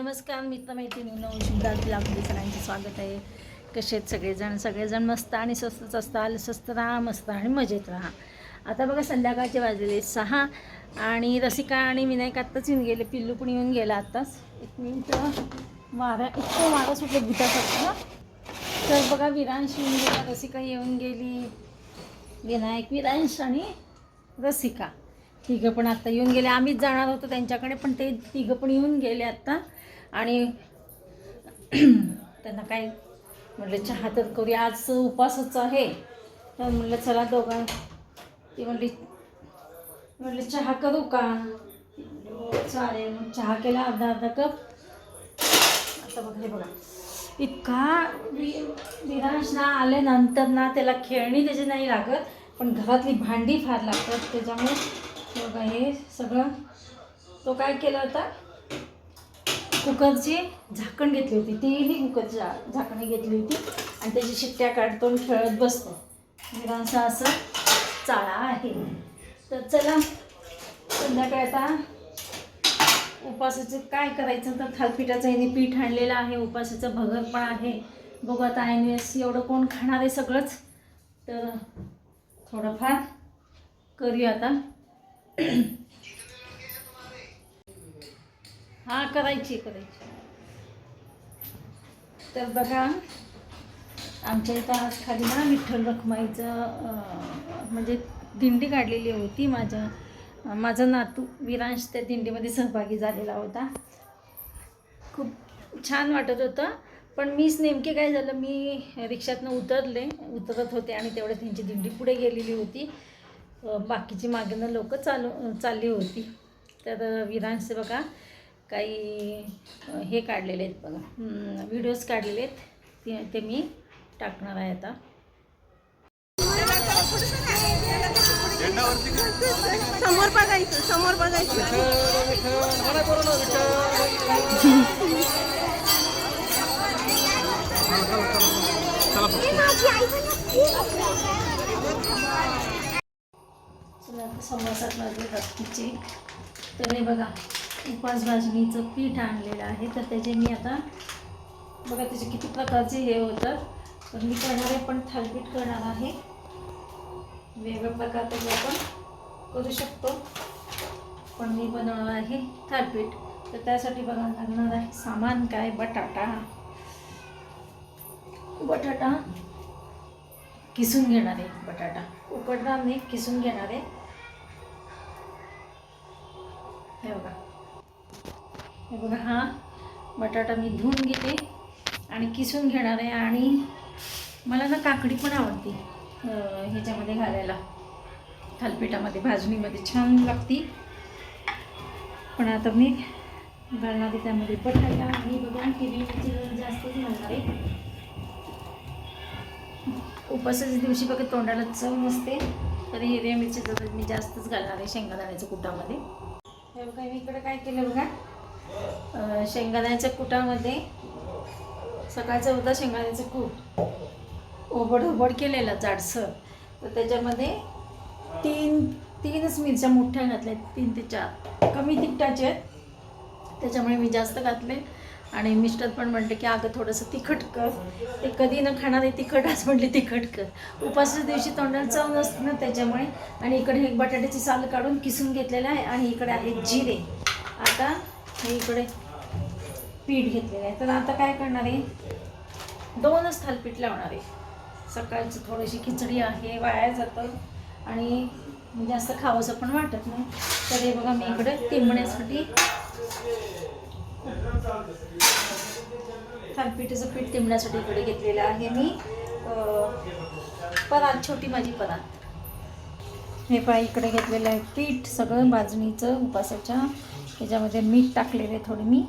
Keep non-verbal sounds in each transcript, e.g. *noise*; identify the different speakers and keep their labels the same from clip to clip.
Speaker 1: नमस्कार मित्र मैत्रिणी नवशिंदा आपले सगळ्यांचे स्वागत आहे. कसे आहेत सगळेजण? सगळेजण मस्त आणि स्वस्तच असतात स्वस्त राहा मस्त आणि मजेत राहा. आता बघा संध्याकाळचे वाजलेले सहा आणि रसिका आणि विनायक आत्ताच येऊन गेले. पिल्लू पण येऊन गेला आत्ताच. एक मिनिट. वारा इतकं वारा सुटलं भूतासारखं ना. तर बघा विरांश येऊन गेला रसिका येऊन गेली. विनायक विरांश आणि रसिका. तिघं पण आत्ता येऊन गेले. आम्हीच जाणार होतो त्यांच्याकडे पण ते तिघं पण येऊन गेले आत्ता आणि त्यांना काय म्हटलं चहा तर करूया. आज उपासच आहे. तर म्हटलं चला दोघां. ती म्हटली म्हटलं चहा करू का? चालेल. मग चहा केला अर्धा अर्धा कप. आता बघा हे बघा. इतका निराश ना आल्यानंतर ना त्याला खेळणी त्याची नाही लागत पण घरातली भांडी फार लागतात. त्याच्यामुळे बघा हे सगळं तो काय केला होता? कुकरची झाकण घेतली होती. तीही कुकरची झा- घेतली होती. आणि त्याची शिट्ट्या काढतो आणि खेळत बसतो. मुलांचा असं चाळा आहे. तर चला संध्याकाळी आता उपासाचं काय करायचं? तर थालपिठाचं याने पीठ आणलेलं आहे. उपासाचं भगर पण आहे. बघू आता ऐनवेळेस एवढं कोण खाणार आहे सगळंच. तर थोडंफार करूया आता. हा करायची करायची. तर बघा आमच्या इथं आज खाली ना विठ्ठल रखमाईचं म्हणजे दिंडी काढलेली होती. माझ्या माझा नातू विरांश त्या दिंडीमध्ये सहभागी झालेला होता. खूप छान वाटत होतं. पण मीच नेमके काय झालं मी रिक्षातनं उतरले उतरत होते आणि तेवढं त्यांची दिंडी पुढे गेलेली होती. बाकीची मागेनं लोकं चालू चालली होती. तर विरांशचे बघा काही हे काढलेले आहेत बघा. व्हिडिओज काढलेले आहेत. ते ते मी टाकणार आहे आता.
Speaker 2: समोर बघायचं समोर बघायचं.
Speaker 1: संवासात वाजले रात्रीचे तर हे बघा उपास भाजणीचं पीठ आणलेलं आहे. तर त्याचे मी आता बघा त्याचे किती प्रकारचे हे होतात. तर मी करणार आहे पण थालपीठ करणार आहे. वेगळ्या प्रकारचं आपण करू शकतो. पण मी बनवणार आहे थालपीठ. तर त्यासाठी बघा लागणार आहे सामान काय? बटाटा. बटाटा किसून घेणार आहे. बटाटा उकडणार नाही किसून घेणार आहे. हे बघा. हे बघा हा बटाटा मी धुवून घेते आणि किसून घेणार आहे. आणि मला ना काकडी पण आवडते ह्याच्यामध्ये घालायला. थालपिठामध्ये भाजणीमध्ये छान लागती. पण आता मी घालणार आहे त्यामध्ये बटाटा. आणि बघा हिरवी मिरची जास्तच घालणार आहे. उपासाच्या दिवशी बघा तोंडाला चव नसते. तरी हिरव्या मिरची जर मी जास्तच घालणार आहे शेंगादाण्याच्या कुटामध्ये. हे बघा मी इकडे काय केलं बघा. शेंगदाण्याच्या कुटामध्ये सकाळचं होता शेंगदाण्याचं कूट. ओबड ओबड केलेला जाडसर. तर त्याच्यामध्ये तीन तीनच मिरच्या मोठ्या घातल्या तीन ते चार. कमी तिखटाचे आहेत. त्याच्यामुळे मी जास्त घातले. आणि मिस्टर पण म्हटले की अगं थोडंसं तिखट कर. ते कधी न खाणारे तिखट आज म्हटले तिखट कर. उपासाच्या दिवशी तोंडाला चव नसते ना त्याच्यामुळे. आणि इकडे हे बटाट्याची साल काढून किसून घेतलेलं आहे. आणि इकडे आहे जिरे. आता हे इकडे पीठ घेतलेलं आहे. तर आता काय करणार आहे? दोनच थालपीठ लावणार आहे. सकाळची थोडीशी खिचडी आहे वाया जातं. आणि जास्त खावंसं पण वाटत नाही. तर हे बघा मी इकडे तिंबण्यासाठी थालपीठाचं पीठ तिंबण्यासाठी इकडे घेतलेलं आहे मी. परात छोटी माझी परात हे पाय इकडे घेतलेलं आहे पीठ सगळं बाजणीचं उपासाच्या. ह्याच्यामध्ये मीठ टाकलेलं आहे थोडं मी.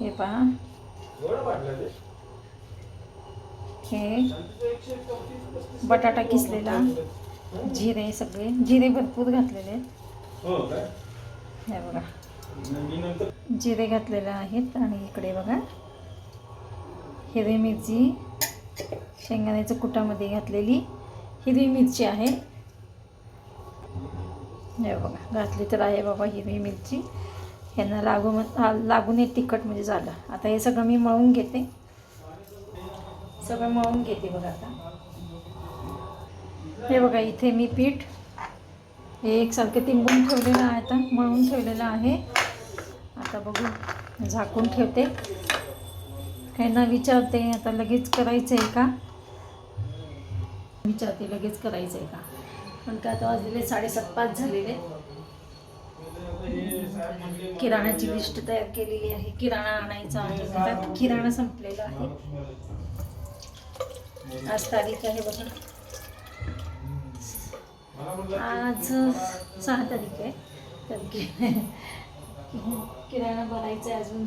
Speaker 1: हे पहा. हे बटाटा किसलेला. जिरे सगळे. जिरे भरपूर घातलेले. आहेत हे बघा. जिरे घातलेले आहेत आणि इकडे बघा. हिरवी मिरची शेंगदाण्याच्या कुटामध्ये घातलेली हिरवी मिरची आहे. हे बघा. घातली तर आहे बाबा हिरवी मिरची. यांना लागू लागून एक तिखट म्हणजे झालं. आता हे सगळं मी मळून घेते. सगळं मळून घेते बघा आता. हे बघा इथे मी पीठ हे एकसारखे तिंबून ठेवलेलं आहे आता. मळून ठेवलेलं आहे. आता बघू झाकून ठेवते. यांना विचारते आता लगेच करायचं आहे का? विचारते लगेच करायचं आहे का? पण काय आता वाजलेले साडेसात पाच झालेले. किराणाची लिस्ट तयार केलेली आहे. किराणा आणायचा आहे. किराणा संपलेला आहे. आज तारीख आहे बघा. आज सहा तारीख आहे. तर किराणा भरायचा आहे अजून.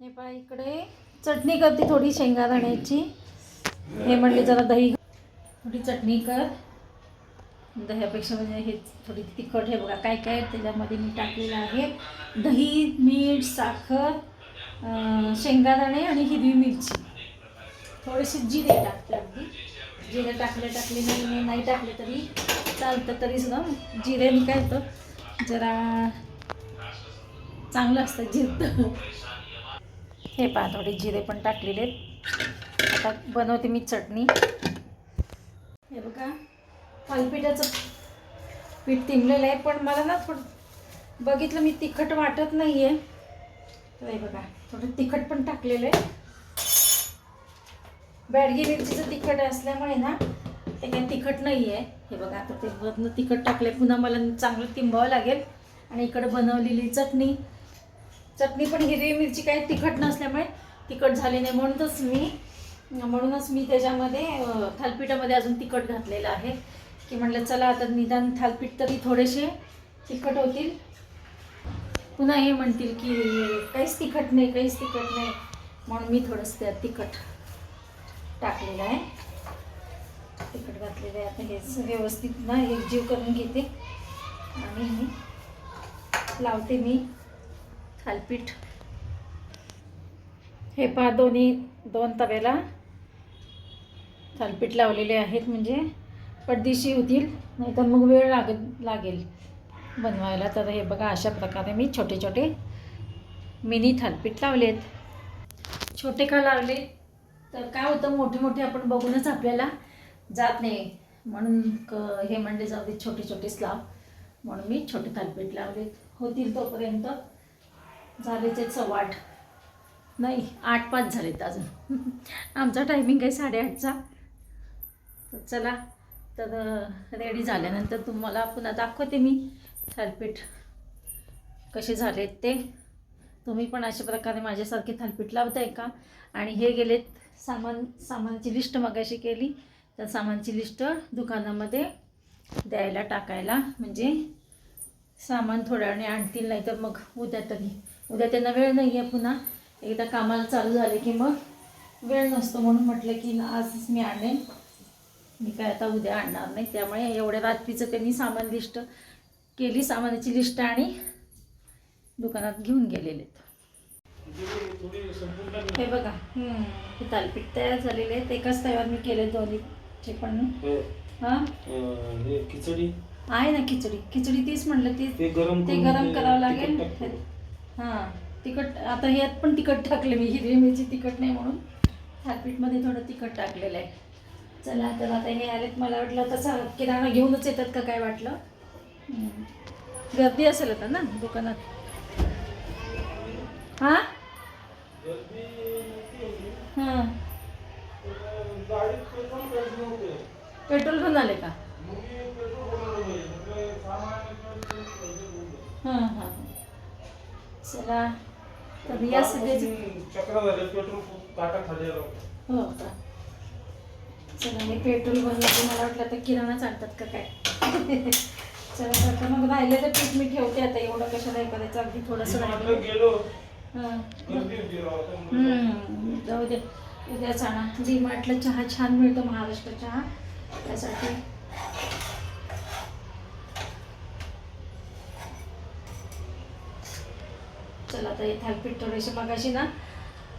Speaker 1: हे पहा इकडे. चटणी करते थोडी शेंगा शेंगादाण्याची हे म्हणले जरा दही थोडी चटणी कर. दह्यापेक्षा म्हणजे हे थोडी तिखट हे बघा काय काय त्याच्यामध्ये मी टाकलेलं आहे. दही मीठ साखर शेंगादाणे आणि हिरवी मिरची. थोडेसे जिरे टाकते अगदी जिरे टाकले टाकले नाही नाही टाकले तरी चालतं तरी सुद्धा मी काय होतं जरा चांगलं असतं जिरतं. हे पहा थोडे जिरे पण टाकलेले आहेत. आता बनवते मी चटणी. हे बघा. थालपिठाचं पीठ तिंबलेलं आहे पण मला ना थोडं बघितलं मी तिखट वाटत नाही आहे नाही बघा थोडं तिखट पण टाकलेलं आहे. बॅडगी मिरचीचं तिखट असल्यामुळे ना ते काही तिखट नाही आहे हे बघा आता ते वरनं तिखट टाकले पुन्हा मला चांगलं तिंबावं लागेल. आणि इकडं बनवलेली चटणी. चटणी पण हिरवी मिरची काही तिखट नसल्यामुळे तिखट झाली नाही. म्हणूनच मी म्हणूनच मी त्याच्यामध्ये थालपिठामध्ये अजून तिखट घातलेलं आहे. की म्हटलं चला आता निदान थालपीठ तरी थोडेसे तिखट होतील. पुन्हा हे म्हणतील की काहीच तिखट नाही काहीच तिखट नाही. म्हणून मी थोडंसं त्यात तिखट टाकलेलं आहे. तिखट घातलेलं आहे. आता हेच व्यवस्थित ना एकजीव करून घेते. आणि लावते मी थालपीठ. हे पहा दोन्ही दोन तव्याला थालपीठ लावलेले आहेत म्हणजे. पडदिशी होतील नाहीतर मग वेळ लागत लागेल बनवायला. तर हे बघा अशा प्रकारे मी छोटे छोटे मिनी थालपीठ लावलेत छोटे का लावले? तर काय होतं मोठे मोठे आपण बघूनच आपल्याला जात नाही. म्हणून क हे म्हणजे जाऊ दे छोटे छोटेच लाव म्हणून मी छोटे थालपीठ लावले होतील तोपर्यंत. झालेच आहेत सव्वा आठ. नाही आठ पाच झालेत अजून. *laughs* आमचा टायमिंग आहे साडेआठचा. तर चला तर रेडी झाल्यानंतर तुम्हाला पुन्हा दाखवते मी थालपीठ कसे झालेत ते. तुम्ही पण अशा प्रकारे माझ्यासारखे थालपीठ लावताय का? आणि हे गेलेत सामान सामानाची लिस्ट मगाशी केली. तर सामानची लिस्ट दुकानामध्ये द्यायला टाकायला. म्हणजे सामान थोड्या वेळाने आणतील नाही तर मग उद्या तरी. उद्या त्यांना वेळ नाही आहे पुन्हा. एकदा कामाला चालू झाले की मग वेळ नसतो म्हणून म्हटलं की आजच मी आणेन. मी काय आता उद्या आणणार नाही. त्यामुळे एवढ्या रात्रीचं त्यांनी सामान लिस्ट केली सामानाची लिस्ट आणि दुकानात घेऊन गेलेले हे बघा हम्म, हे थालपीठ तयार झालेले आहेत. एकाच तयार मी केले दोन्हीचे पण.
Speaker 3: हे, खिचडी.
Speaker 1: आहे ना खिचडी. खिचडी तीच म्हटलं ती
Speaker 3: ते गरम
Speaker 1: ते गरम करावं लागेल. हां तिखट आता ह्यात पण तिखट टाकले मी. हिरवी मिरची तिखट नाही म्हणून. थालपीठमध्ये थोडं तिखट टाकलेलं आहे. चला तर आता हे आलेत मला वाटलं तसं किराणा घेऊनच येतात का काय वाटलं. गर्दी असेल आता ना दुकानात. हां? हां. पेट्रोल घेऊन आले का? हां हां चला. तर या सगळ्याची
Speaker 3: चक्र झाले पेट्रोल काटा खाली आलं.
Speaker 1: हो का? चला मी पेट्रोल बनवते मला वाटलं तर किराणा चालतात का काय? *laughs* चला तर मग राहिलेलं पीठ मी ठेवते आता एवढं कशाला हे करायचं अगदी थोडंसं राहिलं हां. जाऊ दे. उद्याच आणा मार्टला चहा छान मिळतो महाराष्ट्र चहा. त्यासाठी. चला आता हे थालपीठ थोडेसे मगाशी ना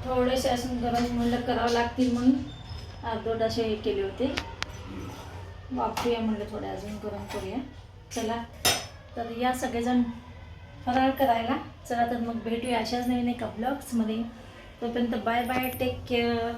Speaker 1: थोडेसे असून गरम म्हणलं करावं लागतील म्हणून. अर्धोट असे हे केले होते. वापरूया म्हणलं थोडे अजून गरम करूया. चला तर या सगळेजण फराळ करायला. चला तर मग भेटूया अशाच नवीन एका ब्लॉग्समध्ये तोपर्यंत बाय बाय टेक केअर